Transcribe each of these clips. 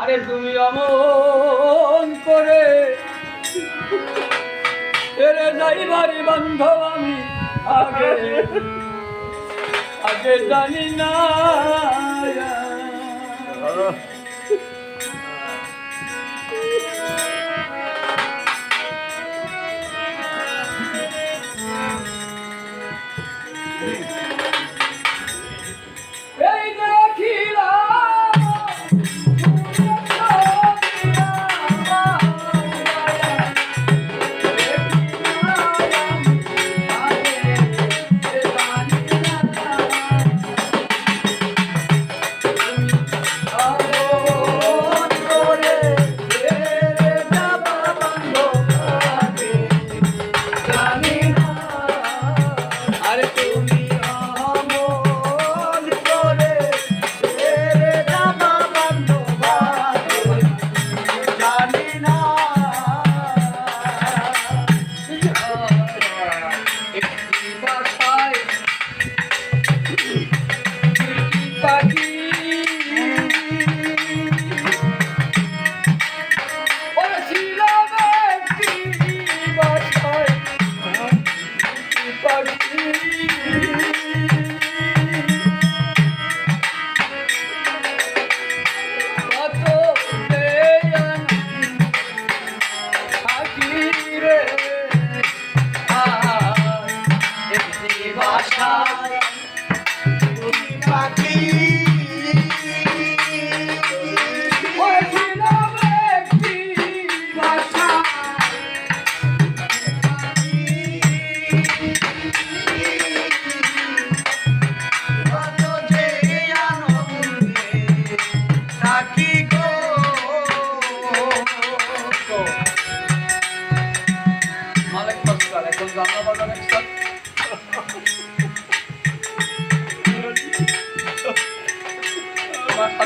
আরে তুমি অমন করে এরে যাইবারি বান্ধব আমি আগে। আগে জানি না।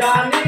Johnny.